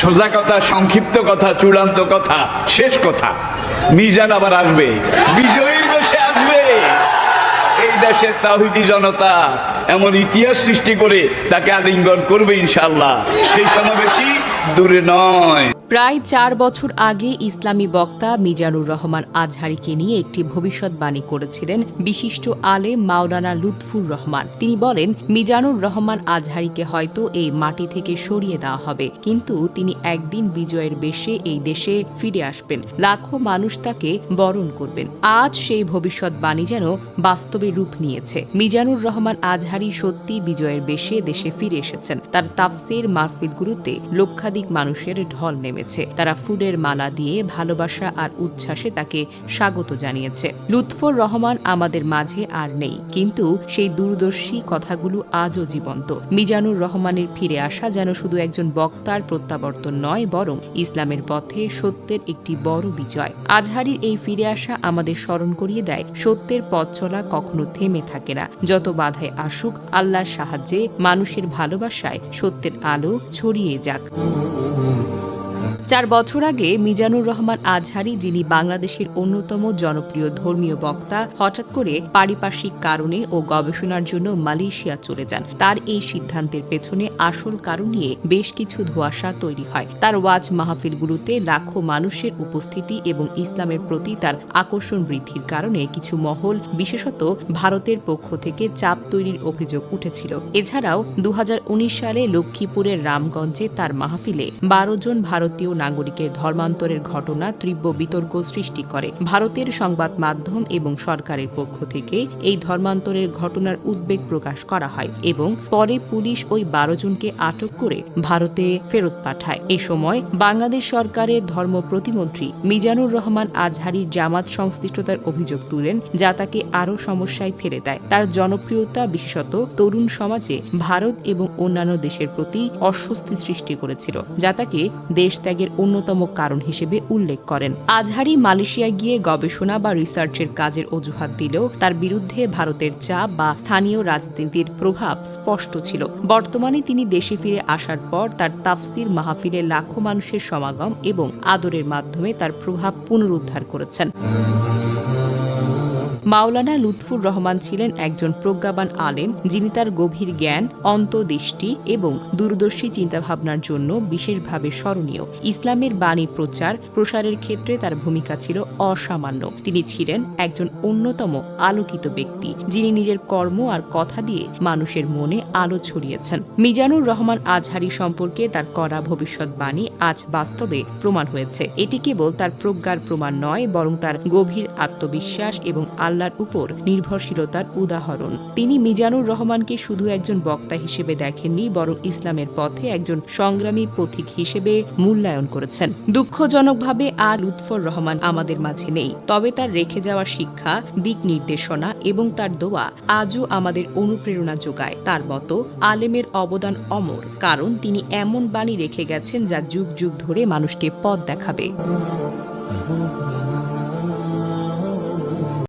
সোজা কথা, সংক্ষিপ্ত কথা, চূড়ান্ত কথা, শেষ কথা। মিজান আবার আসবে। বিজয়ীর দেশে আসবে। এই দেশের তাহিদি জনতা এমন ইতিহাস সৃষ্টি করে তাকে আলিঙ্গন করবে ইনশাল্লাহ সেই সমাবেশই দূরে নয়। প্রায় চার বছর আগে ইসলামী বক্তা মিজানুর রহমান আজহারিকে নিয়ে একটি ভবিষ্যৎবাণী করেছিলেন বিশিষ্ট আলে মাওলানা লুৎফুর রহমান। তিনি বলেন, মিজানুর রহমান আজহারিকে হয়তো এই মাটি থেকে সরিয়ে দেওয়া হবে, কিন্তু তিনি একদিন বিজয়ের বেশে এই দেশে ফিরে আসবেন। লাখো মানুষ তাকে বরণ করবেন। আজ সেই ভবিষ্যৎবাণী যেন বাস্তবে রূপ নিয়েছে। মিজানুর রহমান আজহারি সত্যি বিজয়ের বেশে দেশে ফিরে এসেছেন। তার তাফসির মাহফিলগুলোতে লক্ষাধিক মানুষের ঢল নেমেছে। তারা ফুলের মালা দিয়ে ভালোবাসা আর উচ্ছ্বাসে তাকে স্বাগত জানিয়েছে। লুৎফর রহমান আমাদের মাঝে আর নেই, কিন্তু সেই দূরদর্শী কথাগুলো আজও জীবন্ত। মিজানুর রহমানের ফিরে আসা যেন শুধু একজন বক্তার প্রত্যাবর্তন নয়, বরং ইসলামের পথে সত্যের একটি বড় বিজয়। আজহারির এই ফিরে আসা আমাদের স্মরণ করিয়ে দেয়, সত্যের পথ চলা কখনো থেমে থাকে না। যত বাধায় আসুক, আল্লাহর সাহায্যে মানুষের ভালোবাসায় সত্যের আলো ছড়িয়ে যাক। চার বছর আগে মিজানুর রহমান আজহারি, যিনি বাংলাদেশের অন্যতম জনপ্রিয় ধর্মীয় বক্তা, হঠাৎ করে পারিপার্শ্বিক কারণে ও গবেষণার জন্য মালয়েশিয়া চলে যান। তার এই সিদ্ধান্তের পেছনে আসল কারণ নিয়ে বেশ কিছু ধোঁয়াশা তৈরি হয়। তার ওয়াজ মাহফিলগুলোতে লাখো মানুষের উপস্থিতি এবং ইসলামের প্রতি তার আকর্ষণ বৃদ্ধির কারণে কিছু মহল, বিশেষত ভারতের পক্ষ থেকে চাপ তৈরির অভিযোগ উঠেছিল। এছাড়াও দু হাজার উনিশ সালে লক্ষ্মীপুরের রামগঞ্জে তার মাহফিলে বারো জন ভারতীয় নাগরিকের ধর্মান্তরের ঘটনা তীব্র বিতর্ক সৃষ্টি করে। ভারতের সংবাদ মাধ্যম এবং সরকারের পক্ষ থেকে এই ধর্মান্তরের ঘটনার উদ্বেগ প্রকাশ করা হয় এবং পরে পুলিশ ওই বারো জনকে আটক করে ভারতে ফেরত পাঠায়। এ সময় বাংলাদেশ সরকারের ধর্ম প্রতিমন্ত্রী মিজানুর রহমান আজহারির জামাত সংশ্লিষ্টতার অভিযোগ তুলেন, যা তাকে আরও সমস্যায় ফেলে দেয়। তার জনপ্রিয়তা বিশেষত তরুণ সমাজে ভারত এবং অন্যান্য দেশের প্রতি অস্বস্তি সৃষ্টি করেছিল, যা তাকে দেশ ত্যাগের অন্যতম কারণ হিসেবে উল্লেখ করেন। আজহারি মালয়েশিয়া গিয়ে গবেষণা বা রিসার্চের কাজের অজুহাত দিলেও তার বিরুদ্ধে ভারতের চাপ বা স্থানীয় রাজনীতির প্রভাব স্পষ্ট ছিল। বর্তমানে তিনি দেশে ফিরে আসার পর তার তাফসির মাহফিলে লাখো মানুষের সমাগম এবং আদরের মাধ্যমে তার প্রভাব পুনরুদ্ধার করেছেন। মাওলানা লুৎফুর রহমান ছিলেন একজন প্রজ্ঞাবান আলেম, যিনি তার গভীর জ্ঞান অন্তদৃষ্টি এবং দূরদর্শী চিন্তাভাবনার জন্য বিশেষভাবে স্মরণীয়। ইসলামের বাণী প্রচার, প্রসারের ক্ষেত্রে তার ভূমিকা ছিল অসামান্য। তিনি ছিলেন একজন অন্যতম আলোকিত ব্যক্তি, যিনি নিজের কর্ম আর কথা দিয়ে মানুষের মনে আলো ছড়িয়েছেন। মিজানুর রহমান আজহারি সম্পর্কে তার করা ভবিষ্যৎবাণী আজ বাস্তবে প্রমাণ হয়েছে। এটি কেবল তার প্রজ্ঞার প্রমাণ নয়, বরং তার গভীর আত্মবিশ্বাস এবং আল্লাহর উপর নির্ভরশীলতার উদাহরণ। তিনি মিজানুর রহমানকে শুধু একজন বক্তা হিসেবে দেখেননি, বরং ইসলামের পথে একজন সংগ্রামী পথিক হিসেবে মূল্যায়ন করেছেন। দুঃখজনকভাবে আর লুৎফর রহমান আমাদের মাঝে নেই, তবে তার রেখে যাওয়া শিক্ষা, দিক নির্দেশনা এবং তার দোয়া আজও আমাদের অনুপ্রেরণা যোগায়। তার মতো আলেমের অবদান অমর, কারণ তিনি এমন বাণী রেখে গেছেন যা যুগ যুগ ধরে মানুষকে পথ দেখাবে।